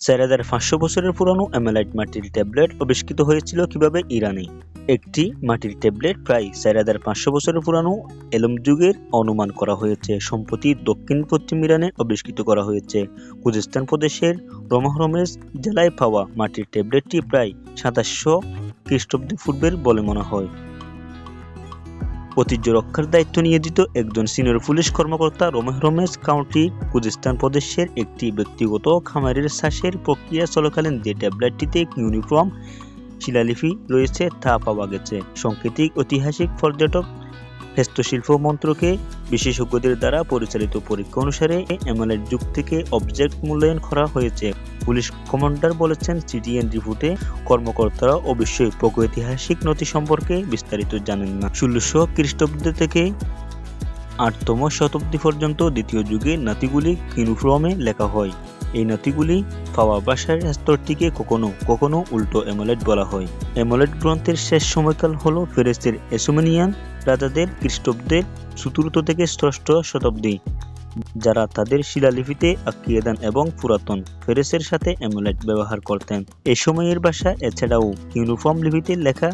চার হাজার পাঁচশো বছরের পুরানো এমালাইট মাটির ট্যাবলেট আবিষ্কৃত হয়েছিল কীভাবে ইরানে? একটি মাটির ট্যাবলেট প্রায় চার হাজার পাঁচশো বছরের পুরানো এলম যুগের অনুমান করা হয়েছে। সম্প্রতি দক্ষিণ পশ্চিম ইরানে আবিষ্কৃত করা হয়েছে। খুজিস্তান প্রদেশের রমাহরমেজ জেলায় পাওয়া মাটির ট্যাবলেটটি প্রায় সাতাশশো খ্রিস্টাব্দ পূর্বের বলে মনে হয়। ঐতিহ্য রক্ষার দায়িত্ব নিয়োজিত একজন সিনিয়র পুলিশ কর্মকর্তা রোমেহরমেজ কাউন্টি, কুজিস্তান প্রদেশের একটি ব্যক্তিগত খামারের শ্বাসের প্রক্রিয়া চলাকালীন যে ট্যাবলেটটিতে ইউনিফর্ম শিলালিপি রয়েছে তা পাওয়া গেছে। সাংকেতিক, ঐতিহাসিক পর্যটক, হস্তশিল্প মন্ত্রকে বিশেষজ্ঞদের দ্বারা পরিচালিত পরীক্ষা অনুসারে এমএলএর যুগ থেকে অবজেক্ট মূল্যায়ন করা হয়েছে। পুলিশ কমান্ডার বলেছেন সিটিএন রিপোর্টে কর্মকর্তারা অবশ্যই প্রাগৈতিহাসিক নথি সম্পর্কে বিস্তারিত জানেন না। ষোলোশো খ্রিস্টাব্দ থেকে আটতম শতাব্দী পর্যন্ত দ্বিতীয় যুগে নাতিগুলি কিনুফ্রমে লেখা হয়। এই নথিগুলি পাওয়া ভাষার স্তরটিকে কখনো কখনো উল্টো এমোলেট বলা হয়। এমোলেট গ্রন্থের শেষ সময়কাল হল ফেরেস্তের এসোমেনিয়ান রাজাদের খ্রিস্টাব্দের চতুর্থ থেকে ষষ্ঠ শতাব্দী। যারা তাদের শিলালিপিতে আঁকিয়ে দেন এবং পুরাতন ফেরেসের সাথে এমোলেট ব্যবহার করতেন। এ সময়ের ভাষা, এছাড়াও ইউনিফর্ম লিপিতে লেখা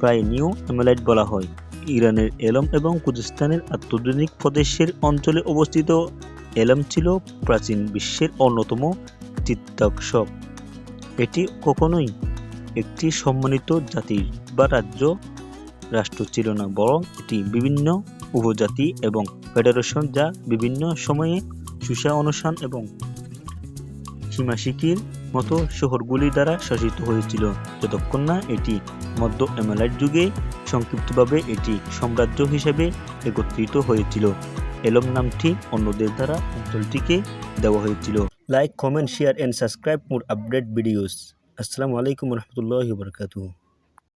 প্রায় নিউ এমোলাইট বলা হয়। ইরানের এলম এবং কুজিস্তানের আত্মধুনিক প্রদেশের অঞ্চলে অবস্থিত এলম ছিল প্রাচীন বিশ্বের অন্যতম চিত্তাকর্ষক এটি কখনোই একটি সম্মানিত জাতি বা রাজ্য, রাষ্ট্র ছিল না, বরং এটি বিভিন্ন উপজাতি এবং ফেডারেশন যা বিভিন্ন সময়ে সুশা অনুসান এবং সীমাশিকির মতো শহরগুলি দ্বারা শাসিত হয়েছিল। যতক্ষণ না এটি মধ্য এমালাইট যুগে সংক্ষিপ্তভাবে এটি সাম্রাজ্য হিসেবে একত্রিত হয়েছিল। এলম নামটি অন্যদের দ্বারা অঞ্চলটিকে দেওয়া হয়েছিল। Like, comment, share and subscribe more update videos. আসসালামু আলাইকুম রহমতুল্লাহ বরকাতুহ।